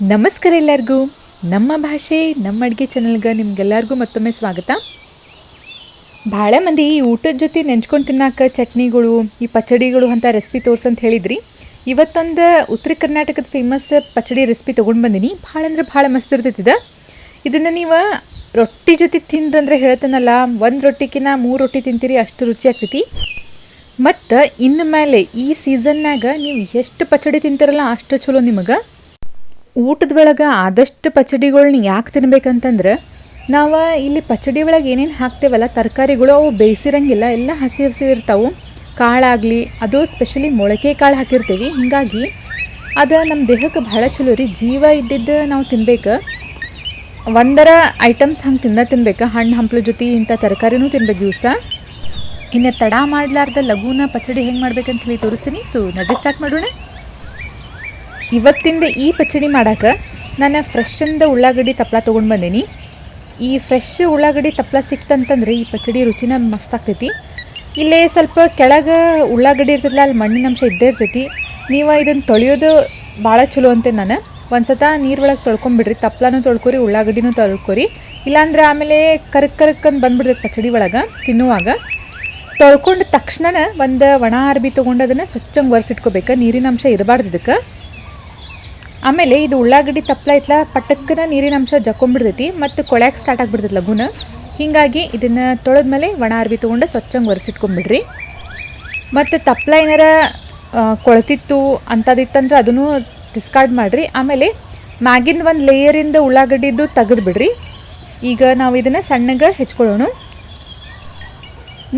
ನಮಸ್ಕಾರ ಎಲ್ಲರಿಗೂ. ನಮ್ಮ ಭಾಷೆ, ನಮ್ಮ ಅಡುಗೆ ಚಾನಲ್ಗೆ ನಿಮ್ಗೆಲ್ಲರಿಗೂ ಮತ್ತೊಮ್ಮೆ ಸ್ವಾಗತ. ಭಾಳ ಮಂದಿ ಈ ಊಟದ ಜೊತೆ ನೆಂಚ್ಕೊಂಡು ತಿನ್ನಾಕ ಚಟ್ನಿಗಳು, ಈ ಪಚಡಿಗಳು ಅಂತ ರೆಸಿಪಿ ತೋರ್ಸಂತ ಹೇಳಿದ್ರಿ. ಇವತ್ತೊಂದು ಉತ್ತರ ಕರ್ನಾಟಕದ ಫೇಮಸ್ ಪಚಡಿ ರೆಸಿಪಿ ತೊಗೊಂಡು ಬಂದೀನಿ. ಭಾಳ ಅಂದ್ರೆ ಭಾಳ ಮಸ್ತ್ ಇರ್ತೈತಿದ ಇದನ್ನು ನೀವು ರೊಟ್ಟಿ ಜೊತೆ ತಿಂದ್ರಂದ್ರೆ ಹೇಳ್ತಾನಲ್ಲ, ಒಂದು ರೊಟ್ಟಿಕಿನ ಮೂರು ರೊಟ್ಟಿ ತಿಂತೀರಿ, ಅಷ್ಟು ರುಚಿ ಆಗ್ತೈತಿ. ಮತ್ತು ಇನ್ನು ಮೇಲೆ ಈ ಸೀಸನ್ನಾಗ ನೀವು ಎಷ್ಟು ಪಚಡಿ ತಿಂತಾರಲ್ಲ, ಅಷ್ಟು ಚಲೋ ನಿಮಗೆ. ಊಟದ ಒಳಗೆ ಆದಷ್ಟು ಪಚಡಿಗಳ್ನ ಯಾಕೆ ತಿನ್ಬೇಕಂತಂದ್ರೆ ನಾವು ಇಲ್ಲಿ ಪಚಡಿ ಒಳಗೆ ಏನೇನು ಹಾಕ್ತೇವಲ್ಲ ತರಕಾರಿಗಳು ಅವು ಬೇಯಿಸಿರಂಗಿಲ್ಲ, ಎಲ್ಲ ಹಸಿ ಹಸಿ ಇರ್ತಾವೆ. ಕಾಳಾಗಲಿ, ಅದು ಸ್ಪೆಷಲಿ ಮೊಳಕೆ ಕಾಳು ಹಾಕಿರ್ತೀವಿ. ಹೀಗಾಗಿ ಅದು ನಮ್ಮ ದೇಹಕ್ಕೆ ಭಾಳ ಚಲೋ ರೀ. ಜೀವ ಇದ್ದಿದ್ದು ನಾವು ತಿನ್ಬೇಕು. ಒಂದರ ಐಟಮ್ಸ್ ಹಂಗೆ ತಿನ್ನ ತಿನ್ಬೇಕು. ಹಣ್ಣು, ಹಂಪ್ಲ ಜೊತೆ ಇಂಥ ತರಕಾರಿನೂ ತಿನ್ಬೇಕು ದಿವಸ. ಇನ್ನು ತಡ ಮಾಡಲಾರ್ದ ಲಘುನ ಪಚಡಿ ಹೆಂಗೆ ಮಾಡ್ಬೇಕಂತ ಹೇಳಿ ತೋರಿಸ್ತೀನಿ. ಸೊ ನಡೆ ಸ್ಟಾರ್ಟ್ ಮಾಡೋಣ. ಇವತ್ತಿಂದ ಈ ಪಚಡಿ ಮಾಡಕ್ಕೆ ನಾನು ಫ್ರೆಶ್ಶಿಂದ ಉಳ್ಳಾಗಡ್ಡಿ ತಪ್ಪಲ ತೊಗೊಂಡು ಬಂದೀನಿ. ಈ ಫ್ರೆಶ್ ಉಳ್ಳಾಗಡ್ಡಿ ತಪ್ಪಲ ಸಿಕ್ತಂತಂದ್ರೆ ಈ ಪಚಡಿ ರುಚಿನ ಮಸ್ತ್ ಆಗ್ತೈತಿ. ಇಲ್ಲೇ ಸ್ವಲ್ಪ ಕೆಳಗೆ ಉಳ್ಳಾಗಡ್ಡಿ ಇರ್ತೈತಿಲ್ಲ ಅಲ್ಲಿ ಮಣ್ಣಿನ ಅಂಶ ಇದ್ದೇ ಇರ್ತೈತಿ. ನೀವು ಇದನ್ನು ತೊಳೆಯೋದು ಭಾಳ ಚಲೋ ಅಂತೆ ನಾನು. ಒಂದು ಸತ ನೀರು ಒಳಗೆ ತೊಳ್ಕೊಂಬಿಡ್ರಿ ತಪ್ಪಲನೂ ತೊಳ್ಕೊರಿ, ಉಳ್ಳಾಗಡ್ಡಿನೂ ತೊಳ್ಕೊರಿ. ಇಲ್ಲಾಂದ್ರೆ ಆಮೇಲೆ ಕರಕ್ ಕರ್ಕಂದು ಅಂತ ಬಂದ್ಬಿಡ್ತೈತೆ ಪಚಡಿ ಒಳಗೆ, ತಿನ್ನುವಾಗ. ತೊಳ್ಕೊಂಡ ತಕ್ಷಣ ಒಂದು ಒಣ ಅರ್ಬಿ ತೊಗೊಂಡು ಅದನ್ನು ಸ್ವಚ್ಛಂಗೆ ಒರೆಸಿಟ್ಕೋಬೇಕು, ನೀರಿನ ಅಂಶ ಇರಬಾರ್ದು ಇದಕ್ಕೆ. ಆಮೇಲೆ ಇದು ಉಳ್ಳಾಗಡ್ಡಿ ತಪ್ಪಲ ಐತ್ಲ ಪಟಕ್ಕನ ನೀರಿನ ಅಂಶ ಜಕ್ಕೊಂಬಿಡ್ತೈತಿ ಮತ್ತು ಕೊಳ್ಯಾಕೆ ಸ್ಟಾರ್ಟ್ ಆಗಿಬಿಡ್ತೈತಿ ಲಘುನ. ಹೀಗಾಗಿ ಇದನ್ನು ತೊಳೆದ್ಮೇಲೆ ಒಣ ಅರ್ವಿ ತೊಗೊಂಡು ಸ್ವಚ್ಛಂಗೆ ಒರೆಸಿಟ್ಕೊಂಬಿಡ್ರಿ. ಮತ್ತು ತಪ್ಪಲ ಏನಾರ ಕೊಳತಿತ್ತು ಅಂಥದಿತ್ತಂದ್ರೆ ಅದನ್ನು ಡಿಸ್ಕಾರ್ಡ್ ಮಾಡಿರಿ. ಆಮೇಲೆ ಮ್ಯಾಗಿಂದ ಒಂದು ಲೇಯರಿಂದ ಉಳ್ಳಾಗಡ್ಡಿದ್ದು ತೆಗೆದು ಬಿಡ್ರಿ ಈಗ ನಾವು ಇದನ್ನು ಸಣ್ಣಗೆ ಹೆಚ್ಕೊಳ್ಳೋಣ.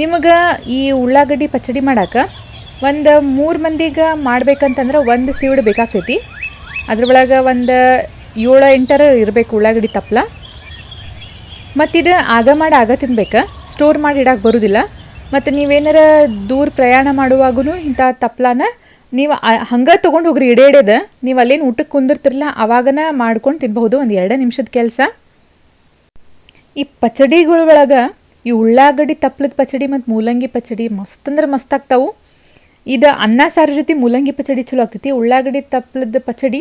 ನಿಮಗೆ ಈ ಉಳ್ಳಾಗಡ್ಡಿ ಪಚಡಿ ಮಾಡಕ್ಕೆ ಒಂದು ಮೂರು ಮಂದಿಗೆ ಮಾಡ್ಬೇಕಂತಂದ್ರೆ ಒಂದು ಸೀಡ್ ಬೇಕಾಗ್ತೈತಿ. ಅದ್ರೊಳಗೆ ಒಂದು ಏಳು ಎಂಟರ ಇರಬೇಕು ಉಳ್ಳಾಗಡ್ಡಿ ತಪ್ಪಲ ಮತ್ತಿದು ಆಗ ಮಾಡಿ ಆಗ ತಿನ್ಬೇಕು. ಸ್ಟೋರ್ ಮಾಡಿ ಇಡಕ್ಕೆ ಬರೋದಿಲ್ಲ. ಮತ್ತು ನೀವೇನಾರ ದೂರ ಪ್ರಯಾಣ ಮಾಡುವಾಗೂ ಇಂಥ ತಪ್ಪಲನ ನೀವು ಹಂಗೆ ತೊಗೊಂಡು ಹೋಗ್ರಿ ಇಡೇ ಇಡೇದ ನೀವು ಅಲ್ಲೇನು ಊಟಕ್ಕೆ ಕುಂದಿರ್ತಿರಲ್ಲ ಅವಾಗನ ಮಾಡ್ಕೊಂಡು ತಿನ್ಬಹುದು. ಒಂದು ಎರಡು ನಿಮಿಷದ ಕೆಲಸ. ಈ ಪಚಡಿಗಳ ಒಳಗೆ ಈ ಉಳ್ಳಾಗಡ್ಡಿ ತಪ್ಪಲದ ಪಚಡಿ ಮತ್ತು ಮೂಲಂಗಿ ಪಚಡಿ ಮಸ್ತ್ ಅಂದ್ರೆ ಮಸ್ತ್ ಇದು ಅನ್ನ ಸಾರು ಜೊತೆ ಮೂಲಂಗಿ ಪಚಡಿ ಚಲೋ ಆಗ್ತೈತಿ. ಉಳ್ಳಾಗಡ್ಡಿ ತಪ್ಪಲದ ಪಚಡಿ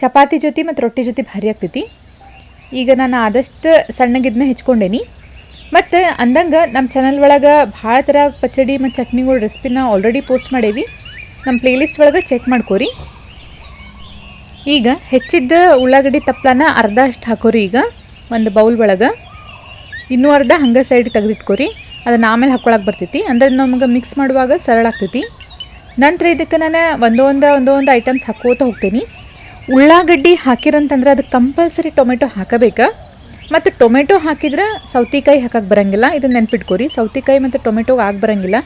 ಚಪಾತಿ ಜೊತೆ ಮತ್ತು ರೊಟ್ಟಿ ಜೊತೆ ಭಾರಿ ಆಗ್ತೈತಿ. ಈಗ ನಾನು ಆದಷ್ಟು ಸಣ್ಣಗಿದ್ನ ಹೆಚ್ಕೊಂಡೇನಿ. ಮತ್ತು ಅಂದಂಗೆ ನಮ್ಮ ಚಾನಲ್ ಒಳಗೆ ಭಾಳ ಥರ ಪಚಡಿ ಮತ್ತು ಚಟ್ನಿಗಳ ರೆಸಿಪಿನ ಆಲ್ರೆಡಿ ಪೋಸ್ಟ್ ಮಾಡೇವಿ. ನಮ್ಮ ಪ್ಲೇಲಿಸ್ಟ್ ಒಳಗೆ ಚೆಕ್ ಮಾಡ್ಕೋರಿ. ಈಗ ಹೆಚ್ಚಿದ್ದ ಉಳ್ಳಾಗಡ್ಡಿ ತಪ್ಪಲನ ಅರ್ಧ ಅಷ್ಟು ಹಾಕೋರಿ ಈಗ, ಒಂದು ಬೌಲ್ ಒಳಗೆ. ಇನ್ನೂ ಅರ್ಧ ಹಂಗೆ ಸೈಡ್ ತೆಗೆದಿಟ್ಕೋರಿ. ಅದನ್ನು ಆಮೇಲೆ ಹಾಕ್ಕೊಳಕ್ಕೆ ಬರ್ತೈತಿ. ಅಂದ್ರೆ ನಮ್ಗೆ ಮಿಕ್ಸ್ ಮಾಡುವಾಗ ಸರಳ ಆಗ್ತೈತಿ. ನಂತರ ಇದಕ್ಕೆ ನಾನು ಒಂದೊಂದು ಒಂದೊಂದು ಐಟಮ್ಸ್ ಹಾಕೋತ ಹೋಗ್ತೀನಿ. ಉಳ್ಳಾಗಡ್ಡಿ ಹಾಕಿರಂತಂದ್ರೆ ಅದಕ್ಕೆ ಕಂಪಲ್ಸರಿ ಟೊಮೆಟೊ ಹಾಕಬೇಕಾ. ಮತ್ತು ಟೊಮೆಟೊ ಹಾಕಿದ್ರೆ ಸೌತಿಕಾಯಿ ಹಾಕಕ್ಕೆ ಬರಂಗಿಲ್ಲ. ಇದನ್ನು ನೆನ್ಪಿಟ್ಕೋರಿ. ಸೌತಿಕಾಯಿ ಮತ್ತು ಟೊಮೆಟೊ ಆಗಿ ಬರಂಗಿಲ್ಲ.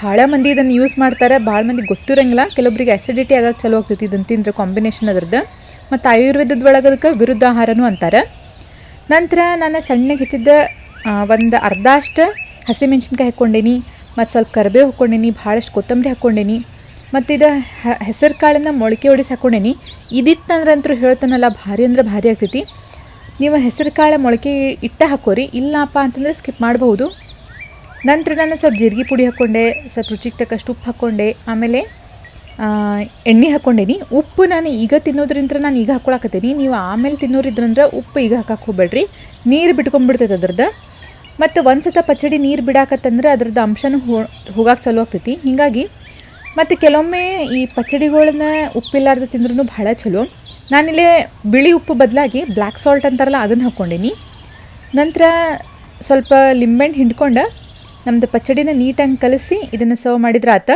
ಭಾಳ ಮಂದಿ ಇದನ್ನು ಯೂಸ್ ಮಾಡ್ತಾರೆ. ಭಾಳ ಮಂದಿ ಗೊತ್ತಿರಂಗಿಲ್ಲ. ಕೆಲವೊಬ್ರಿಗೆ ಆ್ಯಸಿಡಿಟಿ ಆಗಕ್ಕೆ ಚಲೋ ಆಗ್ತೈತಿ ಇದನ್ನು ತಿಂದ್ರೆ ಕಾಂಬಿನೇಷನ್ ಅದ್ರದ್ದು. ಮತ್ತು ಆಯುರ್ವೇದದ ಒಳಗೆ ಅದಕ್ಕೆ ವಿರುದ್ಧ ಆಹಾರನೂ ಅಂತಾರೆ. ನಂತರ ನಾನು ಸಣ್ಣಗೆ ಹೆಚ್ಚಿದ್ದ ಒಂದು ಅರ್ಧ ಅಷ್ಟು ಹಸಿಮೆಣ್ಸಿನ್ಕಾಯಿ ಹಾಕ್ಕೊಂಡೇನಿ. ಮತ್ತು ಸ್ವಲ್ಪ ಕರಿಬೇವು ಹಾಕ್ಕೊಂಡೇನಿ. ಭಾಳಷ್ಟು ಕೊತ್ತಂಬರಿ ಹಾಕ್ಕೊಂಡೇನಿ. ಮತ್ತು ಇದು ಹೆಸರು ಕಾಳನ್ನು ಮೊಳಕೆ ಹೊಡಿಸಿ ಹಾಕೊಂಡೇನಿ. ಇದಿತ್ತಂದ್ರೆ ಅಂತೂ ಹೇಳ್ತಾನಲ್ಲ, ಭಾರಿ ಅಂದ್ರೆ ಭಾರಿ ಆಗ್ತೈತಿ. ನೀವು ಹೆಸರು ಕಾಳು ಮೊಳಕೆ ಇಟ್ಟ ಹಾಕೋರಿ ಇಲ್ಲಪ್ಪ ಅಂತಂದರೆ ಸ್ಕಿಪ್ ಮಾಡಬಹುದು. ನಂತರ ನಾನು ಸ್ವಲ್ಪ ಜೀರಿಗೆ ಪುಡಿ ಹಾಕ್ಕೊಂಡೆ ಸ್ವಲ್ಪ ರುಚಿಗೆ ತಕ್ಕಷ್ಟು ಉಪ್ಪು ಹಾಕ್ಕೊಂಡೆ ಆಮೇಲೆ ಎಣ್ಣೆ ಹಾಕ್ಕೊಂಡೇನಿ ಉಪ್ಪು ನಾನು ಈಗ ತಿನ್ನೋದ್ರಿಂದ ನಾನು ಈಗ ಹಾಕ್ಕೊಳಕತ್ತೀನಿ ನೀವು ಆಮೇಲೆ ತಿನ್ನೋರಿದ್ರಂದ್ರೆ ಉಪ್ಪು ಈಗ ಹಾಕಕ್ಕೆ ಹೋಗ್ಬೇಡ್ರಿ. ನೀರು ಬಿಟ್ಕೊಂಡ್ಬಿಡ್ತೈತೆ ಅದ್ರದ್ದು. ಮತ್ತು ಒಂದು ಸತ ಪಚಡಿ ನೀರು ಬಿಡಾಕತ್ತಂದ್ರೆ ಅದ್ರದ್ದು ಅಂಶನೂ ಹೋಗಕ್ಕೆ ಚಲೋ ಆಗ್ತೈತಿ. ಹೀಗಾಗಿ ಮತ್ತು ಕೆಲವೊಮ್ಮೆ ಈ ಪಚಡಿಗಳನ್ನ ಉಪ್ಪಿಲ್ಲಾರ್ದು ತಿಂದ್ರೂ ಭಾಳ ಚಲೋ. ನಾನಿಲ್ಲೇ ಬಿಳಿ ಉಪ್ಪು ಬದಲಾಗಿ ಬ್ಲ್ಯಾಕ್ ಸಾಲ್ಟ್ ಅಂತಾರಲ್ಲ ಅದನ್ನು ಹಾಕ್ಕೊಂಡೇನಿ. ನಂತರ ಸ್ವಲ್ಪ ಲಿಂಬೆಹಣ್ಣು ಹಿಂಡ್ಕೊಂಡು ನಮ್ಮದು ಪಚಡಿನ ನೀಟಾಗಿ ಕಲಸಿ ಇದನ್ನು ಸರ್ವ್ ಮಾಡಿದ್ರೆ ಆತ.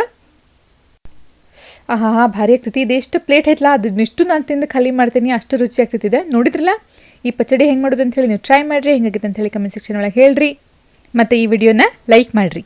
ಆಹಾ ಹಾ ಭಾರಿ ಆಗ್ತೈತಿ. ಇದೆಷ್ಟು ಪ್ಲೇಟ್ ಐತಲ್ಲ ಅದನ್ನಿಷ್ಟು ನಾನು ತಿಂದು ಖಾಲಿ ಮಾಡ್ತೀನಿ, ಅಷ್ಟು ರುಚಿ ಆಗ್ತಿದೆ ನೋಡಿದ್ರಲ್ಲ? ಈ ಪಚಡಿ ಹೆಂಗೆ ಮಾಡೋದು ಅಂತ ಹೇಳಿ ನೀವು ಟ್ರೈ ಮಾಡಿರಿ ಹೆಂಗಾಗಿದೆ ಅಂತ ಹೇಳಿ ಕಮೆಂಟ್ ಸೆಕ್ಷನ್ ಒಳಗೆ ಹೇಳ್ರಿ. ಮತ್ತು ಈ ವಿಡಿಯೋನ ಲೈಕ್ ಮಾಡಿರಿ.